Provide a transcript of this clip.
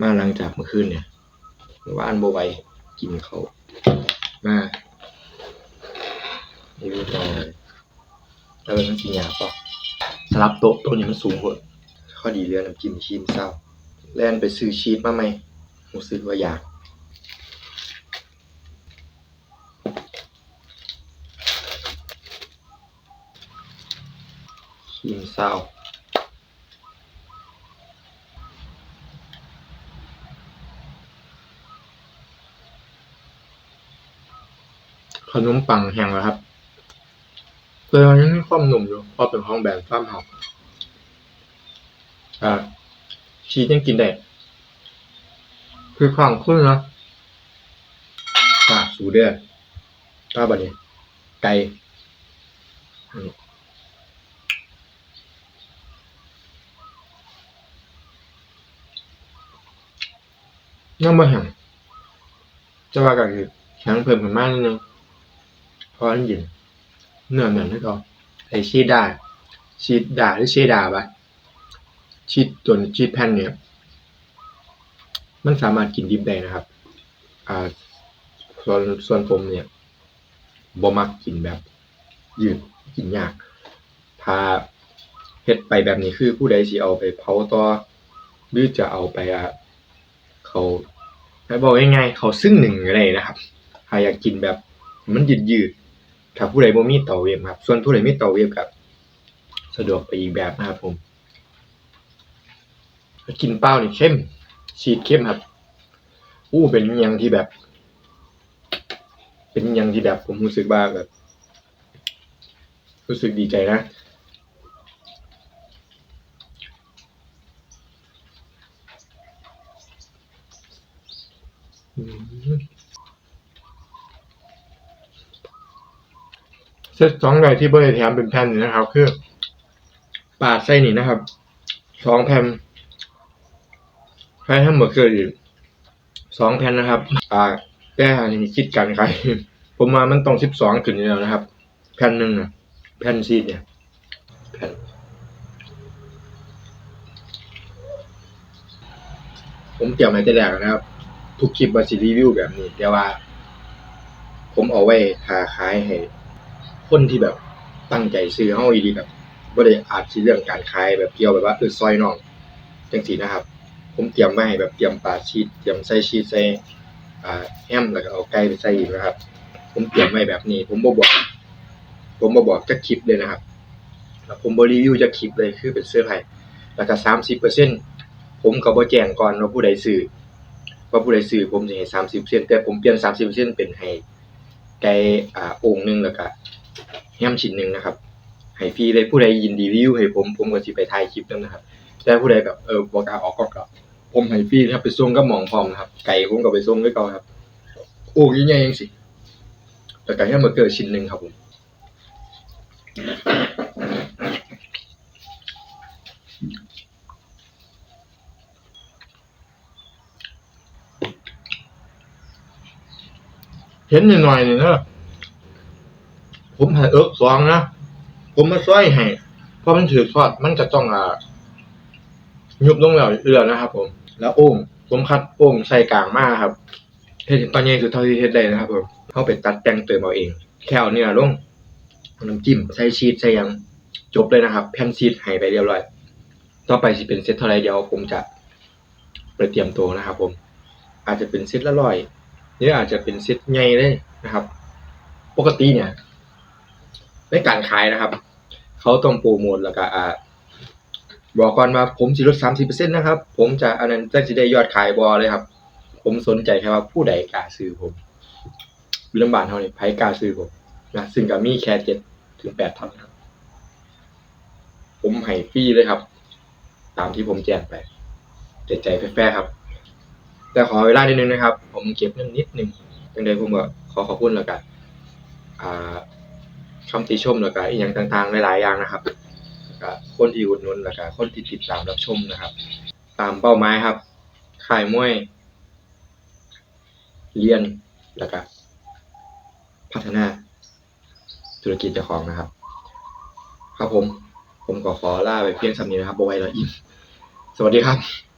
มาหลังจากเมื่อคืนเนี่ยเมื่อวานบ่ไวกินเขามารีวิวต่อเลยแล้วมันกินยาป่ะสลับโต๊ะโต๊ะนี้มันสูงกว่าข้อดีเรื่องน้ำจิ้มชีสเศร้า แล่นไปซื้อชีสมาไหมรู้สึกว่าอยากครีมเศร้า ขนมปังแห้งแล้วครับแต่ยังมีความหนุ่มอยู่เพราะเป็นของแบรนด์ฟ้ามเฮาอ่าชีสยังกินได้คือความขึ้นนะปากสูเด้อถ้าบัดนี้ไก่อืมยังบ่แห้งจะว่ากันคือแข็งเพิ่มขึ้นมากนิดนึง เพราะอันเย็นเนื้อเหมือนที่เขาไอชีสได้ชีสด่าหรือชีสด่าปะชีสตัวชีสแผ่นเนี่ย มันสามารถกินดิบได้นะครับอ่าส่วนส่วนผมเนี่ยบ่มักกินแบบยืดกินยากถ้าเฮ็ดไปแบบนี้คือผู้ใดสิเอาไปเผาต่อหรือจะเอาไปอะเขาให้บอกง่ายๆเขาซึ่งหนึ่งก็ได้นะครับถ้าอยากกินแบบมันยืดยืด ถ้าผู้ใดบ่มีเตาเวฟครับ ส่วนผู้ใดมีเตาเวฟกับ สะดวกไปอีกแบบนะครับผมกินเปล่านี่เข้มชีสเข้มครับ อู้เป็นยังที่แบบ เป็นยังที่แบบผมรู้สึกว่าแบบ รู้สึกดีใจนะอืม เซตสองใดที่บริแถมเป็นแผ่นนี่นะครับ คือปาดไส้นี่นะครับสองแผ่นใครทำเบอร์เกอร์อีกสองแผ่นนะครับ อ่าแก้นนี้คิดกันใครผมมามันต้องสิบสองขึ้นอยู่แล้วนะครับ แผ่นหนึ่งนะแผ่นซีดเนี่ยแผ่นผมเตรียมไว้แต่แรกนะครับ ทุกคลิปว่าสิรีวิวแบบนี้ แต่ว่า ผมเอาไว้ทาขายให้ คนที่แบบตั้งใจซื้อเฮาอีหลีแบบบ่ได้อาจสิเรื่องการขายแบบเกี่ยวแบบว่าเออซอยน้องจังซี่นะครับ ผมเตรียมไว้ให้แบบเตรียมปลาชีสเตรียมใส่ชีสใส่อ่าแฮมแล้วก็เอาไก่ไปใส่อีกนะครับ ผมเตรียมไว้แบบนี้ ผมบ่บอก ผมบ่บอกจักคลิปเลยนะครับแล้วผมบ่รีวิวจักคลิปเลยคือเป็นเสื้อร์ไผแล้วก็30%ผมก็บ่แจ้งก่อนว่าผู้ใดซื้อว่าผู้ใดซื้อผมสิให้30%แต่ผมเปลี่ยน30%เปอร์เซ็นต์เป็นให้ไก่อ่าอ่งหนึงแล้วก็ แฮมชิ้นหนึ่งนะครับให้ฟรีเลยผู้ใดยินดีรีวิวให้ผมผมก็สิไปถ่ายคลิปนำนะครับแต่ผู้ใดแบบเออบ่กาออกกล้องก็ผมให้ฟรีนะครับไปส่งกับหมองพร้อมนะครับ ไก่ผมก็ไปส่งคือเก่าครับ โอ้ยใหญ่ๆจังสิแล้วก็แฮมเบอร์เกอร์ชิ้นหนึ่งครับผมเห็นหน่อยๆนี่นะ ผมให้เอิกสองนะผมมาซอยให้เพราะมันถือทอดมันจะต้องอ่ายุบลงแล้วเอือนะครับ ผม แล้วโอ่งผมคัดโอ่งใส่กลางมาครับเฮ็ดตอนนี้คือเท่าที่เฮ็ดได้นะครับผมเขาไปตัดแต่งเติมเอาเองแค่เอาเนื้อลงน้ำจิ้มใส่ชีสใส่ยังจบเลยนะครับ แผ่นชีสให้ไปเรียบร้อย ต่อไปสิเป็นเซตเท่าไรเดียวผมจะไปเตรียมตัวนะครับ ผม อาจจะเป็นเซตละร้อยหรืออาจจะเป็นเซตใหญ่เลยนะครับ ปกติเนี่ย ในการขายนะครับ เขาต้องโปรโมทแล้วก็อ่าบอกก่อนว่าผมสิลดสามสิบเปอร์เซ็นต์นะครับ ผมจะอันนั้นจะสิได้ยอดขายบอเลยครับ ผมสนใจแค่ว่าผู้ใดกล้าซื้อผมวิลำบานเท่านี้ไผกล้าซื้อผมนะซึ่งก็มีแค่เจ็ดถึงแปดท่านครับ ผมให้ฟรีเลยครับ ตามที่ผมแจ้งไปใจใจแฟร์ครับ แต่ขอเวลานิดนึงนะครับ ผมเก็บเงินนิดนึงยังไงผมก็ขอขอบคุณแล้วกันอ่า คำติชมแล้วก็อีกอย่างต่างๆ หลายๆอย่างนะครับแล้วก็คนที่อุดหนุนแล้วก็คนที่ติดตามรับชมนะครับ ตามเป้าหมายครับขายมวย เรียนแล้วก็พัฒนาธุรกิจเจ้าของนะครับ ครับผม ผมก็ขอลาไปเพียงสำนี้นะครับบไว้แล้วอิ่มสวัสดีครับ